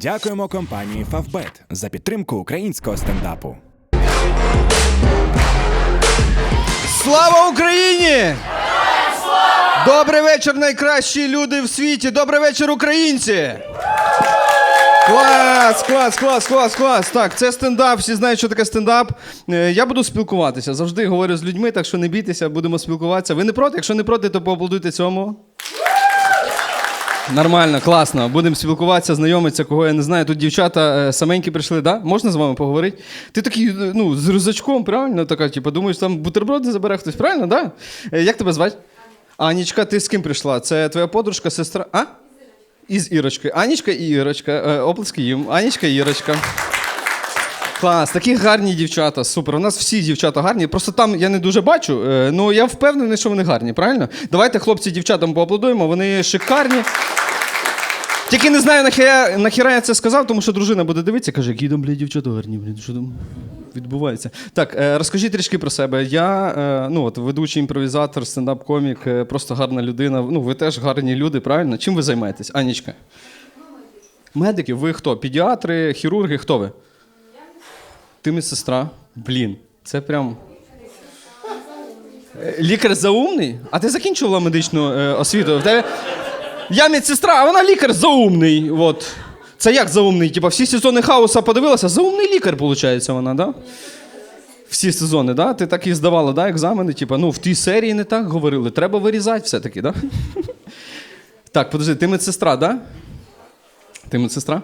Дякуємо компанії Favbet за підтримку українського стендапу. Слава Україні! Добрий вечір, найкращі люди в світі! Добрий вечір, українці! Клас, клас, клас, клас, клас. Так, це стендап. Всі знають, що таке стендап. Е, Я буду спілкуватися. Завжди говорю з людьми, так що не бійтеся, будемо спілкуватися. Ви не проти? Якщо не проти, то поаплодуйте цьому. Нормально, класно. Будемо спілкуватися, знайомитися, кого я не знаю. Тут дівчата е, саменькі прийшли, да? Можна з вами поговорити? Ти такий, е, ну, з рюкзачком, правильно? Така, типу, думаєш, там бутерброди забере хтось, правильно, да? Е, Як тебе звати? Анічка, ти з ким прийшла? Це твоя подружка, сестра? А? Із Ірочкою. Анічка і Ірочка. Е, Оплески їм. Анічка і Ірочка. Клас, такі гарні дівчата, супер. У нас всі дівчата гарні. Просто там я не дуже бачу. е, Ну я впевнений, що вони гарні, правильно? Давайте хлопці дівчатам поаплодуємо, вони шикарні. Тільки не знаю, нахіра, нахіра я це сказав, тому що дружина буде дивитися, каже, які там, блядь, дівчата гарні, блядь, що там відбувається. Так, е, розкажіть трішки про себе. Я е, ну, от, ведучий імпровізатор, стендап-комік, просто гарна людина. Ну, ви теж гарні люди, правильно? Чим ви займаєтесь? Анічка? Медики, ви хто? Педіатри, хірурги, хто ви? Ти медсестра? Блін, це прям. Е, Лікар заумний? А ти закінчувала медичну е, освіту? В тебе... Я медсестра, а вона лікар заумний. От. Це як заумний? Типа всі сезони хаоса подивилася? Заумний лікар, виходить, вона, да? Всі сезони, да? Ти так і здавала, да, екзамени? Типа, ну, в тій серії не так говорили. Треба вирізати все-таки, да? Так, подожди, ти медсестра, да? Ти медсестра?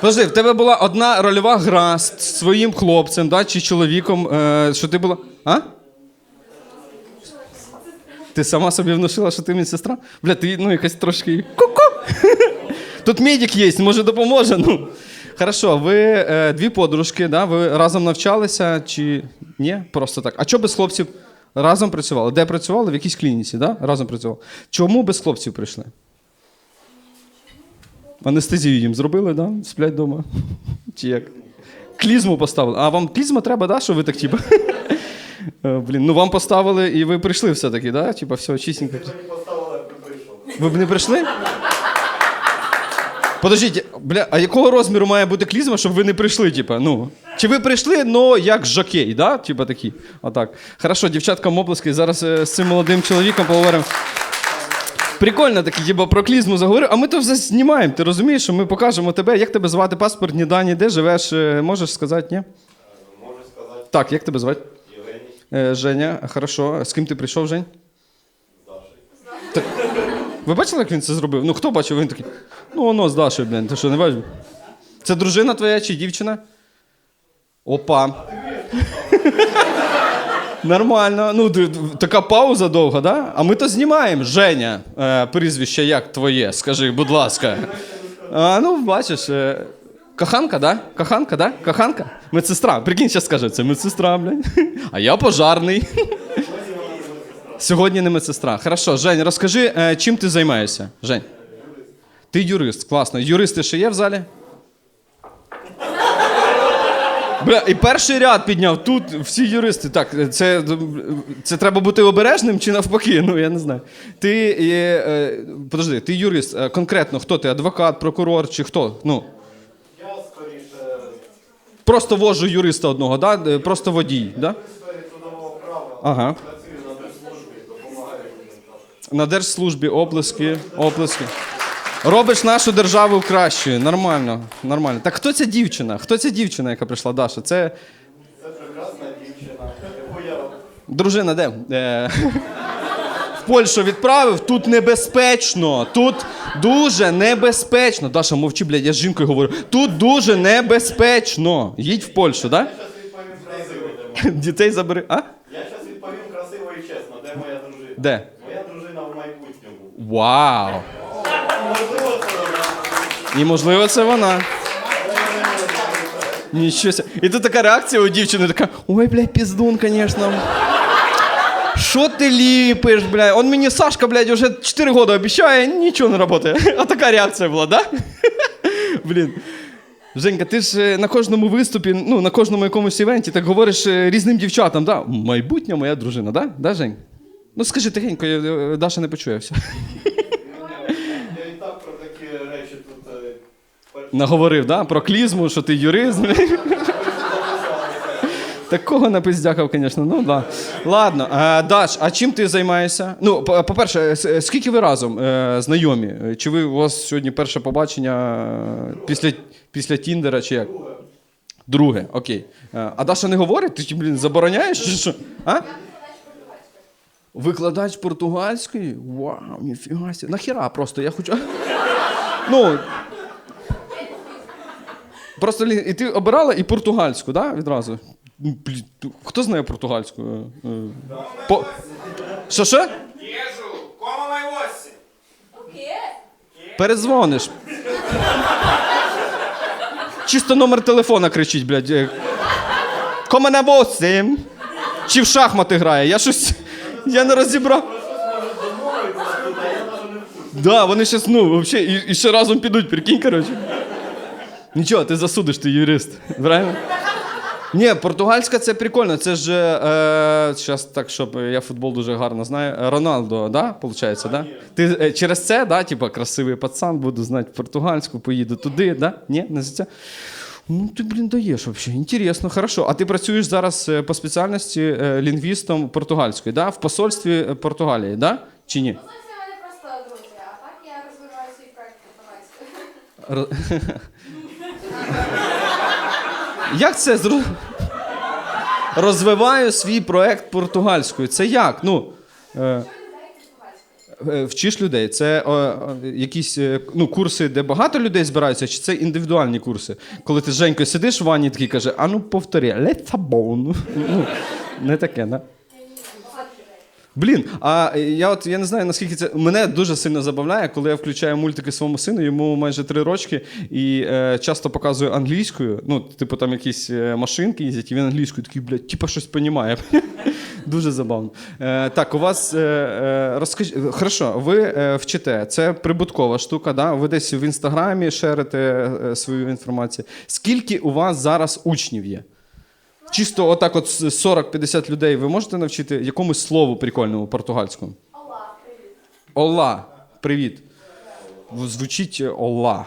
Подожди, в тебе була одна рольова гра з своїм хлопцем, да, чи чоловіком, е, що ти була. А? Ти сама собі внушила, що ти медсестра? Бля, ти ну, якась трошки. Ку-ку! Тут медик є, може допоможе. Ну. Хорошо, ви е, дві подружки, да? ви разом навчалися чи ні? Просто так. А чого без хлопців разом працювали? Де працювали? В якійсь клініці, да? разом працювали. Чому без хлопців прийшли? Анестезію їм зробили, да? Сплять вдома. Чи як? Клізму поставили. А вам клізма треба, да? Що ви так типа? Е, Блін, ну вам поставили і ви прийшли все-таки, да? Типа, все чистенько. Ви б не прийшли? Подождіть, бля, а якого розміру має бути клізма, щоб ви не прийшли, типа, ну? Чи ви прийшли, но як жокей, да? Типа такі. Отак. Хорошо, дівчаткам оплески. Зараз е, з цим молодим чоловіком поговоримо. Прикольно таки, типа про клізму заговорив, а ми то вже знімаємо. Ти розумієш, що ми покажемо тебе, як тебе звати, паспортні дані, де живеш, е, можеш сказати, ні? Можу сказати, Так, як тебе звати? Євгеній Е, Женя, хорошо. З ким ти прийшов, Жень? Так, ви бачили, як він це зробив? Ну хто бачив? Він такий. Ну, воно з Дашою, блін. Ти що, не бачиш? Це дружина твоя чи дівчина? Опа. Нормально. Ну, така пауза довга, да? А ми то знімаємо. Женя, е, прізвище як твоє? Скажи, будь ласка. А, ну, бачиш. Е, коханка, да? Коханка, да? Коханка? Медсестра. Прикинь, зараз скаже, це медсестра, блядь. А я пожарний. Сьогодні не медсестра. Хорошо, Жень, розкажи, е, чим ти займаєшся? Жень. Ти юрист, класно. Юристи ще є в залі? Бля, і перший ряд підняв. Тут всі юристи. Так, це, це треба бути обережним чи навпаки? Ну, я не знаю. Ти, е, е, подожди, ти юрист. Е, Конкретно, хто ти? Адвокат, прокурор чи хто? Ну, я скоріше просто вожу юриста одного, да? Е, просто водій, да? Ага. на держслужбі, допомагаю людям. Робиш нашу державу кращою. Нормально, нормально. Так хто ця дівчина? Хто ця дівчина, яка прийшла? Даша? Це Це прекрасна дівчина, яку я дружина де? Е... В Польщу відправив, тут небезпечно. Тут дуже небезпечно. Даша, мовчи, блядь, я з жінкою говорю. Тут дуже небезпечно. Їдь в Польщу, так? зараз відповім красиво, Да? Дітей забери. А? Я зараз відповім красиво і чесно, де моя дружина. Де? Моя дружина в майбутньому. Вау! І можливо, це вона. Нічого. І тут така реакція у дівчини така: ой, блядь, піздун, звісно. Що ти ліпиш, блядь? Он мені Сашка, блядь, уже 4 роки обіцяє, нічого не працює. А така реакція була, да? Блін. Женька, ти ж е, на кожному виступі, ну, на кожному якомусь івенті так говориш е, різним дівчатам, да? Майбутня моя дружина, да? Да, Жень? Ну скажи тихенько, е, Даша не почує все. Наговорив, да? Про клізму, що ти юрист. Такого напиздякав, звісно. Ну, да. Ладно, а, Даш, а чим ти займаєшся? Ну, по- по-перше, скільки ви разом е, знайомі? Е, Чи ви у вас сьогодні перше побачення е, після, після Тіндера, чи як? Друге, Друге, окей. Е, А Даша не говорить? Ти, блін, забороняєш чи що? А? Викладач португальської? Вау, ніфіга. Нахіра просто, я хочу. Ну. Просто і ти обирала і португальську, да, відразу? Ну, блін, Хто знає португальську? Е, е, По... Що що? Перезвониш. Чисто номер телефона кричить, блядь. е. Кома на восім. Чи в шахмати грає? Я щось. Я не розібрав. Да, вони щас, ну, взагалі, і, і ще разом підуть, прикинь, коротше. Нічого, ти засудиш, ти юрист. Правильно? Ні, португальська це прикольно. Це ж е, зараз так, щоб я футбол дуже гарно знаю. Роналдо, да, виходить, да? Ти е, через це, да, типа красивий пацан, буду знати португальську, поїду туди, да? Ні, не за це. Ну, ти, блін, даєш взагалі. Інтересно, хорошо. А ти працюєш зараз е, по спеціальності е, лінгвістом португальської, да? В посольстві Португалії, да? Чи ні? Ну, це в мене просто друзі, а так я розвиваю свій проект португальською. Ро- Як це розвиваю свій проект португальською? Це як? Ну, е, е, вчиш людей. Це е, е, якісь е, ну, курси, де багато людей збираються, чи це індивідуальні курси? Коли ти з Женькою сидиш в ванні, такий каже, а ну повтори, летабон. Ну, не таке, да? Блін, а я от я не знаю наскільки це мене дуже сильно забавляє, коли я включаю мультики своєму сину, йому майже три рочки, і е, часто показую англійською. Ну, типу, там якісь е, машинки їздять, і він англійською такий, блядь, типу щось понімає. Дуже забавно. Е, так, у вас е, е, розкажіть, хорошо, ви е, вчите. Це прибуткова штука, да? ви десь в інстаграмі шерите свою інформацію. Скільки у вас зараз учнів є? Чисто отак, от 40-50 людей ви можете навчити якомусь слову прикольному португальському? Олá, привіт. Ола. Привіт. Звучить е, Ола.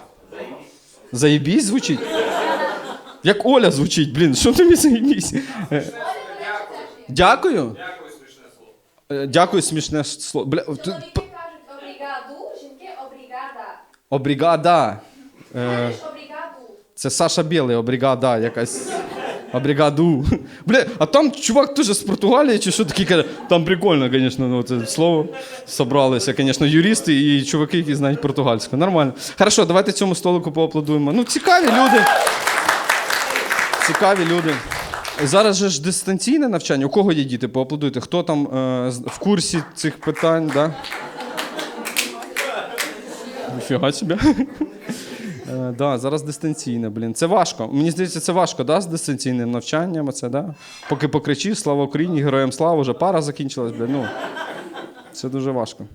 Заєбісь звучить? Як Оля звучить, блін, що тобі заєбісь? Е, Дякую. Дякую, смішне слово. Е, Дякую, смішне слово. Бля, тут кажуть обрігаду, жінки обрігада. Обрігада. Е, Це Саша Білий, обрігада якась. Обрігаду. Бля, а там чувак теж з Португалії, чи що такий каже, там прикольно, звісно, ну, це слово. Собралися, звісно, юристи і чуваки, які знають португальську. Нормально. Хорошо, давайте цьому столику поаплодуємо. Ну, цікаві люди. Цікаві люди. Зараз же ж дистанційне навчання. У кого є діти? Поаплодуйте. Хто там е, в курсі цих питань, да? Ніфіга собі. Е, да, зараз дистанційне, блін. Це важко. Мені здається, це важко, да, з дистанційним навчанням. Оце, да? Поки покричиш, слава Україні, героям слава, вже пара закінчилась, блін. Ну, це дуже важко.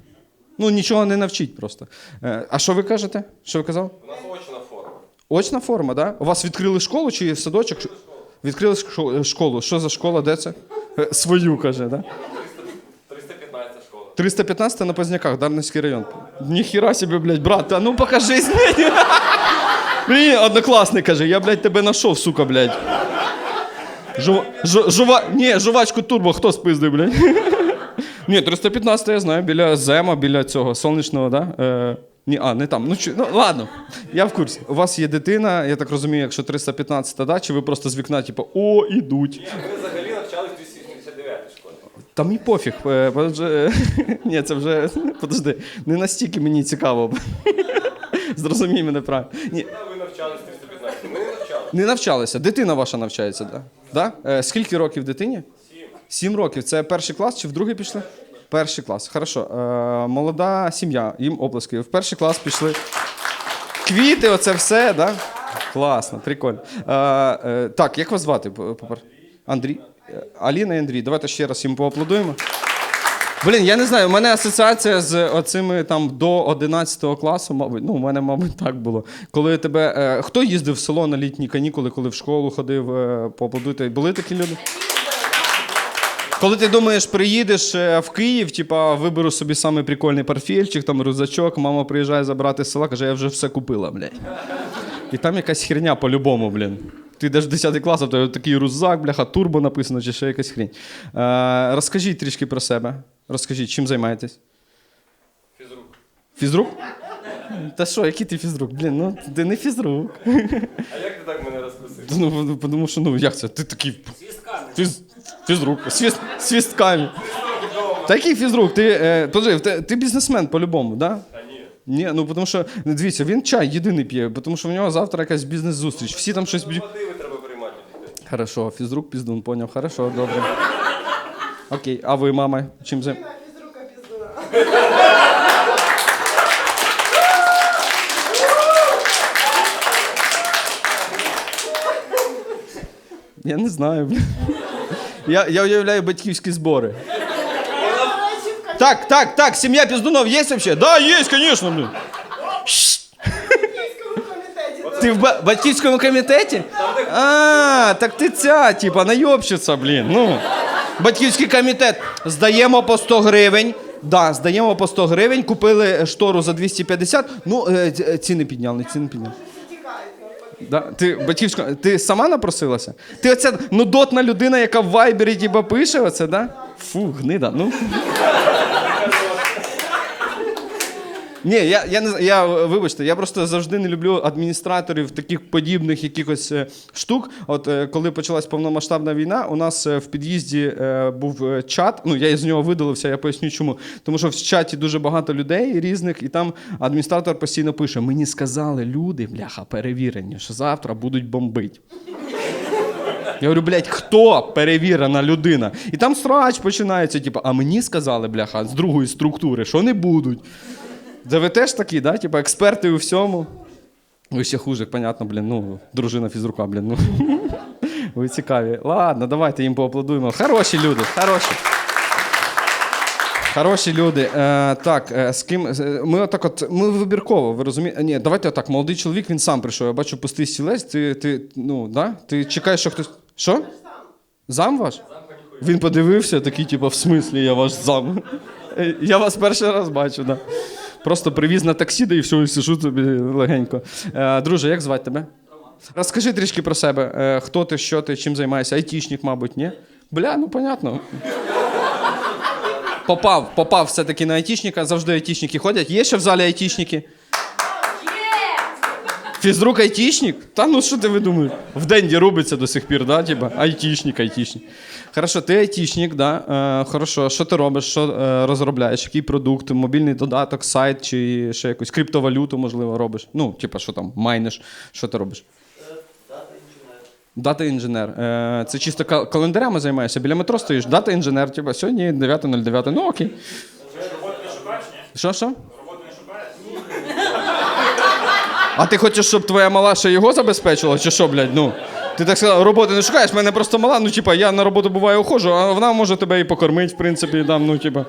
Ну, нічого не навчить просто. Е, а що ви кажете? Що ви казав? У нас очна форма. Очна форма, да? У вас відкрили школу чи садочок? Відкрили шко- школу. Що за школа? Де це? Е, Свою, каже, да? 315 школа. 315 на Позняках, Дарницький район. Ніхіра собі, блядь, брат, а ну покажись. Мені однокласник каже, я, блядь, тебе нашов, сука, блядь. Жу, жу, жува, ні, жувачку турбо, хто спиздив, блядь? Ні, 315 я знаю, біля Зема, біля цього сонячного, да? Е, ні, а, не там. Ну, чи, ну ладно, я в курсі. У вас є дитина, я так розумію, якщо 315 да, чи ви просто з вікна, типу, о, ідуть. Ми взагалі навчались в 289 школі. Та мені пофіг. е, вже- Ні, це вже. Подожди, не настільки мені цікаво. Зрозумій мене правильно. Ні, навчались 315. Ми не навчались. не навчалися. Дитина ваша навчається, так? Да? Да? Е, скільки років дитині? Сім. Сім років. Це перший клас чи в другий пішли? Перший клас. Хорошо. Е, молода сім'я, їм оплески. В перший клас пішли. Квіти, оце все, да? Класно, прикольно. Е, е, так, як вас звати? Андрій. Е, Аліна і Андрій. Давайте ще раз їм поаплодуємо. Блін, я не знаю, у мене асоціація з оцими там до 11 класу, мабуть, ну, у мене, мабуть, так було. Коли тебе. Е, хто їздив в село на літні канікули, коли в школу ходив, е, поаплодуйте. Були такі люди? Коли ти думаєш, приїдеш е, в Київ, типа виберу собі самий прикольний портфельчик, там рюкзачок, мама приїжджає забрати з села, каже, я вже все купила, блядь. І там якась херня по-любому, блін. Ти йдеш в 10 клас, а в такий рузак, бляха, турбо написано, чи ще якась хрінь. Е, розкажіть трішки про себе. Розкажіть, чим займаєтесь? Фізрук. Фізрук? Та що, який ти фізрук? Блін, ну ти не фізрук. А як ти так мене розкусив? Ну, тому що, ну як це? Ти такий. Фіз... Фізрук. Свіст... Свістками. Та який фізрук? Ти, е, подожди, ти, ти бізнесмен по-любому, да? Та ні. Ні, ну тому що, ну, дивіться, він чай єдиний п'є, тому що в нього завтра якась бізнес-зустріч. Всі там щось б'ють. Треба приймати. Хорошо, фізрук піздун, поняв. Хорошо, добре. Окей, а ви, мама, чим займаєтесь? Физрука пиздура. Я не знаю, блін. Я, я уявляю батьківські збори. Так, так, так, сім'я піздунов є вообще? Да, є, звісно, блін. В комитете. Ти в ба- батьківському комітеті? А, так ти ця, типа, найобщиця, блін. Ну. Батьківський комітет. Здаємо по 100 гривень. Да, здаємо по 100 гривень, купили штору за 250. Ну, е, е, ціни підняли, ціни підняли. Да? Ти батьківська, ти сама напросилася? Ти оця нудотна людина, яка в вайбері тіба пише оце, да? Фу, гнида. Ну. Ні, я, я не я вибачте, я просто завжди не люблю адміністраторів таких подібних якихось е, штук. От е, коли почалась повномасштабна війна, у нас е, в під'їзді був чат. Ну я з нього видалився, я поясню чому. Тому що в чаті дуже багато людей різних, і там адміністратор постійно пише: мені сказали люди, бляха, перевірені, що завтра будуть бомбити. Я говорю, блядь, хто перевірена людина? І там срач починається, типу, а мені сказали, бляха, з другої структури, що не будуть. Це ви теж такі, да? Типа експерти у всьому. Ви ще хуже, понятно, блін, ну, дружина фізрука, блін. Ну. Ви цікаві. Ладно, давайте їм поаплодуємо. Хороші люди, хороші. Хороші люди. Е, так, е, з ким. е, Ми отак от, ми вибірково, ви розумієте? Ні, давайте отак. Молодий чоловік, він сам прийшов. Я бачу пустий стілець. Ти, ти, ну, да? ти чекаєш, що хтось. Що? Зам ваш? Він подивився, такий, типу, в смислі, я ваш зам. Е, Я вас перший раз бачу, да. Просто привіз на таксі, да і все, і сижу тобі легенько. Е, друже, як звати тебе? Розкажи трішки про себе. Е, хто ти, що ти, чим займаєшся? Айтішник, мабуть, ні? Бля, ну понятно. Попав, попав все-таки на айтішника, завжди айтішники ходять. Є ще в залі айтішники? Фізрук айтішник? Та ну що ти видумаєш? В Денді робиться до сих пір, да? Типа, айтішник, айтішник. Хорошо, ти айтішник, да? Е, хорошо, що ти робиш, що е, розробляєш? Який продукт, мобільний додаток, сайт чи ще якусь криптовалюту, можливо, робиш? Ну, типа, що там, майниш, що ти робиш? Дата інженер. Е, це чисто кал- календарями займаєшся. Біля метро стоїш. Дата інженер, типа, сьогодні 9.09. Ну окей. Що, що? А ти хочеш, щоб твоя мала ще його забезпечила, чи що, блядь? Ну. Ти так сказав, роботи не шукаєш, в мене просто мала, ну, типа, я на роботу буваю ухожу, а вона може тебе і покормити, в принципі, там, ну, типа.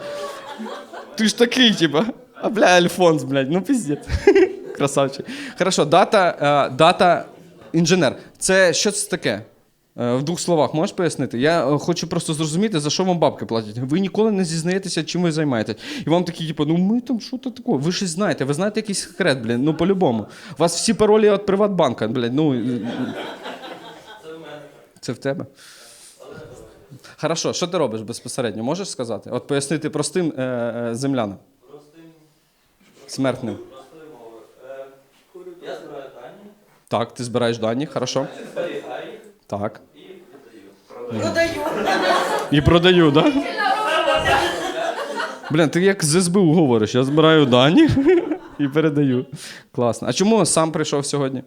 Ти ж такий, типа. А бля, Альфонс, блядь, ну піздець. Красавчик. Хорошо, дата, е, дата інженер. Це що це таке? Е, В двох словах можеш пояснити? Я е, хочу просто зрозуміти, за що вам бабки платять. Ви ніколи не зізнаєтеся, чим ви займаєтесь. І вам такі, типу, ну ми там що то таке? Ви щось знаєте, ви знаєте якийсь секрет, блін, ну по-любому. У вас всі паролі від Приватбанка, блядь, ну. е, Це в тебе. Хорошо, що ти робиш безпосередньо? Можеш сказати? От пояснити простим е, е, землянам. Смертним. Я збираю дані, Так, ти збираєш дані, хорошо. зберігаю Так. Продаю. І продаю, так? Да? Блін, ти як з СБУ говориш, я збираю дані і передаю. Класно. А чому сам прийшов сьогодні?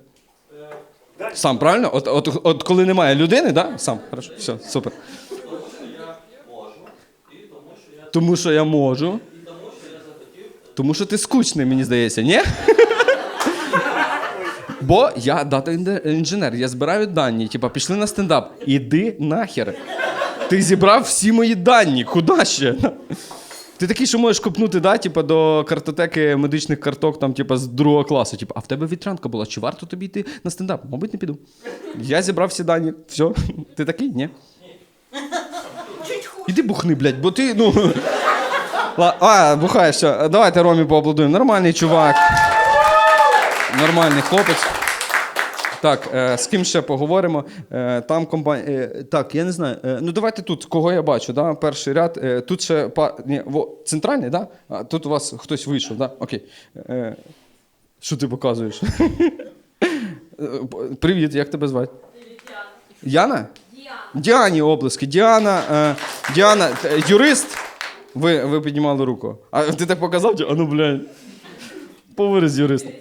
Сам, правильно? От, от, от коли немає людини, да? Сам. Хорошо. Все, супер. Тому що я можу, і тому що я Тому що я можу. і тому, що я захотів. Тому що ти скучний, мені здається, ні? Бо я дата інженер, я збираю дані. Типа, пішли на стендап. Іди нахер. Ти зібрав всі мої дані. Куди ще? Ти такий, що можеш копнути, да, типа, до картотеки медичних карток, там, типа, з другого класу. Типа, а в тебе вітрянка була, чи варто тобі йти на стендап? Мабуть, не піду. Я зібрав всі дані. Все. Ти такий? Ні. Іди бухни, блядь, бо ти, ну. А, бухаєш, все. Давайте Ромі поаплодуємо. Нормальний чувак. Нормальний хлопець. Так, е, з ким ще поговоримо? Е, там компанія. Е, так, я не знаю. Ну давайте тут, кого я бачу, да? перший ряд. Тут ще. Ні, во, центральний, да? А тут у вас хтось вийшов, да? Окей. Що ти показуєш? Привіт, як тебе звати? Яна? Діана. Діані облиски. Діана, Діана, юрист. Ви, ви піднімали руку. А ти так показав? А ну, блядь. Поговори з юристом.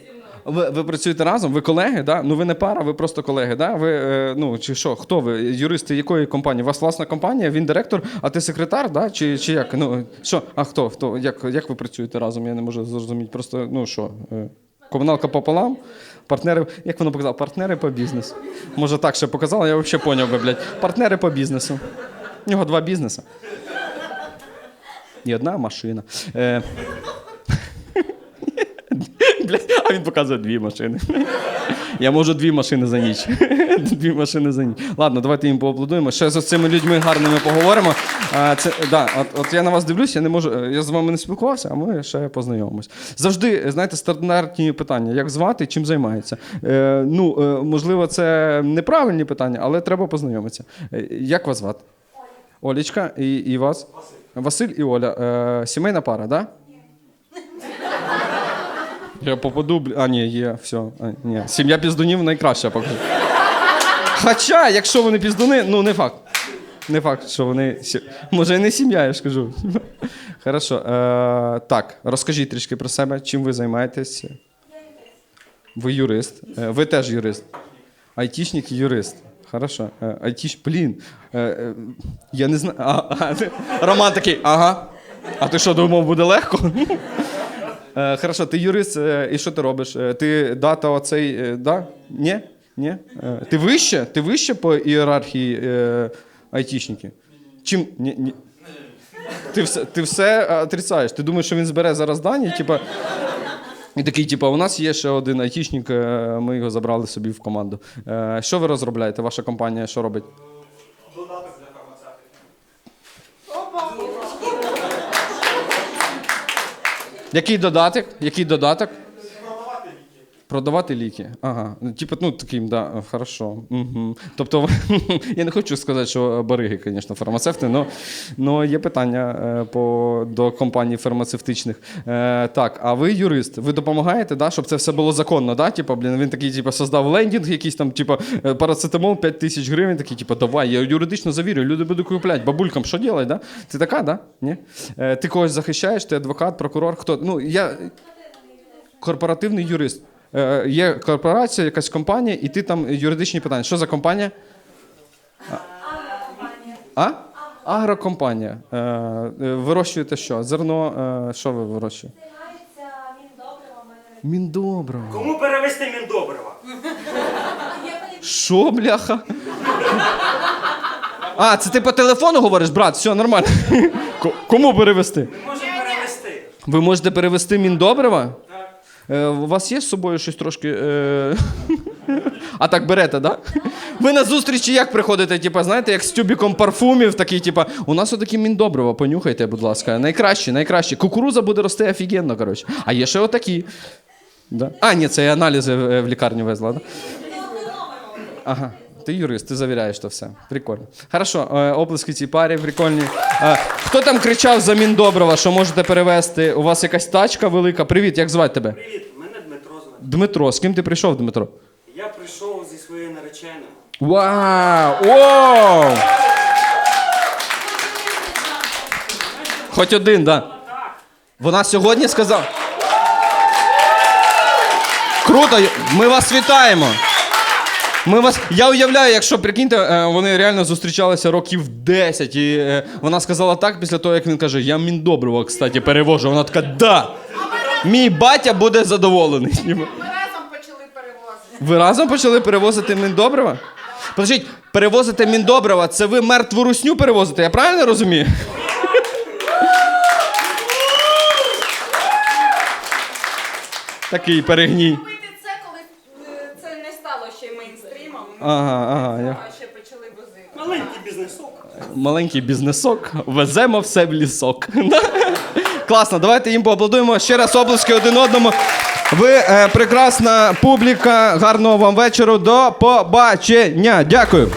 Ви, ви працюєте разом? Ви колеги, да? Ну ви не пара, ви просто колеги, да? Ви, е, ну, чи що, хто ви? Юристи якої компанії? У вас власна компанія, він директор, а ти секретар, да? Чи, чи як? Ну, що? А хто? хто? Як, як ви працюєте разом? Я не можу зрозуміти. Просто, ну що, е, комуналка пополам, партнери, як воно показало? Партнери по бізнесу. Може так ще показало, я взагалі поняв би, блядь. Партнери по бізнесу. У нього два бізнеси. І одна машина. Е, Блядь, а він показує дві машини. Я можу дві машини за ніч. Дві машини за ніч. Ладно, давайте їм поаплодуємо. Ще з цими людьми гарними поговоримо. А, Це, да, от, от я на вас дивлюсь, я не можу. е, Я з вами не спілкувався, а ми ще познайомимось. Завжди, знаєте, стандартні питання: як звати, чим займається. Е, ну, е, можливо, це неправильні питання, але треба познайомитися. Е, Як вас звати? Олічка і, і вас? Василь і Оля. Е, сімейна пара, так? Да? Я попаду, бл- а ні, є, все. А, ні. Сім'я піздунів найкраща поки. Хоча, якщо вони піздуни, ну не факт. Не факт, що вони. сі- Може, і не сім'я, я ж кажу. Хорошо. Е, так, розкажіть трішки про себе, чим ви займаєтесь. Ви юрист. Е, ви теж юрист. Айтішник і юрист. Хорошо. Е, айтіш, блін. Е, е, я не знаю. Роман такий, ага. А ти що думав, буде легко? Е, хорошо, ти юрист, е, і що ти робиш? Е, Ти дата оцей, да? Ні? Ні? Ти вище? Ти вище по ієрархії айтішників? Чим? Ні, ні. Ти все, ти все отрицаєш. Ти думаєш, що він збере зараз дані, типа. І такий, типу, у нас є ще один айтішник, ми його забрали собі в команду. Що ви розробляєте? Ваша компанія що робить? Який додаток? Який додаток? Продавати ліки. Ага. Типу, ну таким, да, хорошо. Угу. Тобто, я не хочу сказати, що бариги, звісно, фармацевти, але є питання е, по, до компаній фармацевтичних. Е, так, а ви юрист, ви допомагаєте, да, щоб це все було законно, да? Типу, блін, він такий, типу, создав лендінг, якийсь там, типу, е, парацетамол 5 тисяч гривень, такий, типу, давай, я юридично завірю, люди будуть купляти, бабулькам, що робити, да? Ти така, да? Ні? Е, ти когось захищаєш, ти адвокат, прокурор, хто? Ну, я корпоративний юрист. Е, є корпорація, якась компанія, і ти там юридичні питання. Що за компанія? А? Агрокомпанія. Е, е, вирощуєте що? Зерно, що ви вирощуєте? Займається міндобривами. Міндобриво. Кому перевести міндобрива? Що, бляха? А, це ти по телефону говориш, брат, все нормально. Кому перевести? Можемо перевести. Ви можете перевести міндобрива? Е, у вас є з собою щось трошки. Е... А так берете, да? Ви на зустрічі як приходите? Типа, знаєте, як з тюбіком парфумів, такий, типа, у нас отакі міндобрива, понюхайте, будь ласка. Найкраще, найкраще. Кукуруза буде рости офігенно, коротше. А є ще отакі. Да? А, ні, це я аналізи в, в лікарню везла, да? Ага. Ти юрист, ти завіряєш то все. Прикольно. Хорошо, е, оплески цій парі, прикольні. Хто там кричав за Міндоброва, що можете перевезти? У вас якась тачка велика. Привіт, як звати тебе? Привіт, мене Дмитро звати. Дмитро, з ким ти прийшов, Дмитро? Я прийшов зі своєю нареченою. Вау! Воу! Хоч один, так. Да. Вона сьогодні сказала. Круто! Ми вас вітаємо! Ми вас... Я уявляю, якщо прикиньте, е, вони реально зустрічалися років 10, і е, вона сказала так після того, як він каже: Я Міндобрива, кстати, перевожу. Вона така, да! Мій батя буде задоволений. Ми разом почали перевозити. Ви разом почали перевозити Міндобрива? Подождіть, перевозити Міндобрива, це ви мертву русню перевозите, я правильно розумію? Такий перегній. Ага, ага. Я... А ще почали возити. Маленький бізнесок. Маленький бізнесок, веземо все в лісок. Класно, давайте їм поаплодуємо. Ще раз облиски один одному. Ви е, прекрасна публіка. Гарного вам вечора. До побачення. Дякую.